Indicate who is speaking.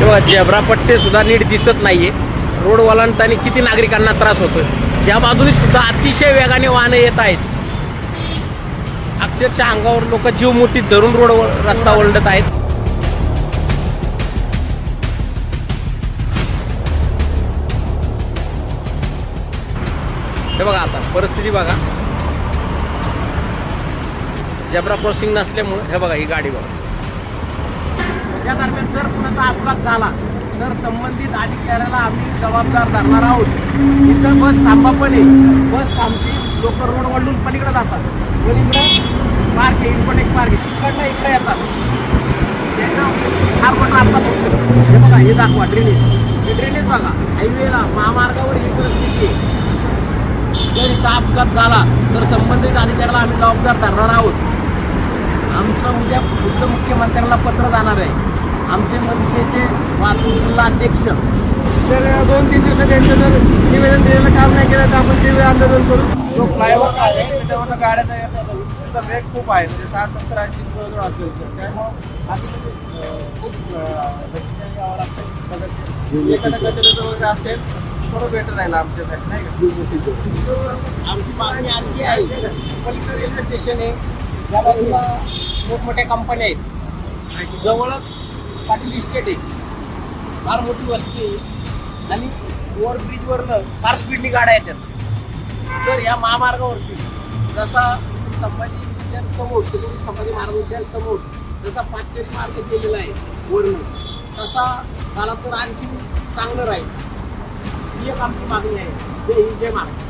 Speaker 1: तेव्हा जेब्रा पट्टे सुद्धा नीट दिसत नाहीये. रोड वलांडताना किती नागरिकांना त्रास होतोय. या बाजूने सुद्धा अतिशय वेगाने वाहनं येत आहेत. अक्षरशः अंगावर लोक जीव मोठी धरून रोड रस्ता ओलंडत आहेत. हे बघा आता परिस्थिती बघा. जबरा क्रॉसिंग नसल्यामुळे हे बघा ही गाडी बघा. या दरम्यान जर कुणाचा अपघात झाला तर संबंधित अधिकाऱ्याला आम्ही जबाबदार धरणार आहोत. इथं बस थांबा पण आहे. बस थांबती लोक रोड वळून पलीकडे जातात. पलीकडे पार्क आहे इनपट एक पार्क आहे तिकडनं इकडे येतात. त्यानं फार मोठा अपघात होऊ शकतो. हे बघा हे दाखवा ड्रेनेज हे ड्रेनेज बघा. हायवेला महामार्गावर ही परिस्थिती आहे. जर इथं अपघात झाला तर संबंधित अधिकाऱ्याला आम्ही जबाबदार धरणार आहोत. आमचं उद्या खुद्द मुख्यमंत्र्यांना पत्र जाणार आहे. आमचे मनसेचे वाहतूक जिल्हा अध्यक्ष.
Speaker 2: जर दोन तीन दिवसात यांचं जर निवेदन दिलेलं काम नाही केलं तर आपण ते आंदोलन करू.
Speaker 3: जो फ्लायओव्हर आहे त्याच्यावर गाड्या येतात त्याचा वेग खूप आहे. म्हणजे सात सत्तर ऐंशी जवळजवळ असेल तर त्यामुळं खूप यावं लागतं. वगैरे असेल थोडं बेटर राहील आमच्यासाठी नाही का?
Speaker 1: आमची मागणी अशी आहे पलीकडे रेल्वे स्टेशन आहे. या बाजूला मोठमोठ्या कंपन्या आहेत. जवळच पाटील इस्टेट आहे. फार मोठी वस्ती आहे. आणि ओव्हरब्रिजवरनं फार स्पीडनी गाड्या येतात. तर या महामार्गावरती जसा संभाजी उद्यान समोर छत्रपती संभाजी महाराज उद्यान समोर जसा पाचशेरी मार्ग केलेला आहे वरून तसा झाला तर आणखी चांगलं राहील. ही एक आमची मागणी आहे. जय हिंद जय महाराज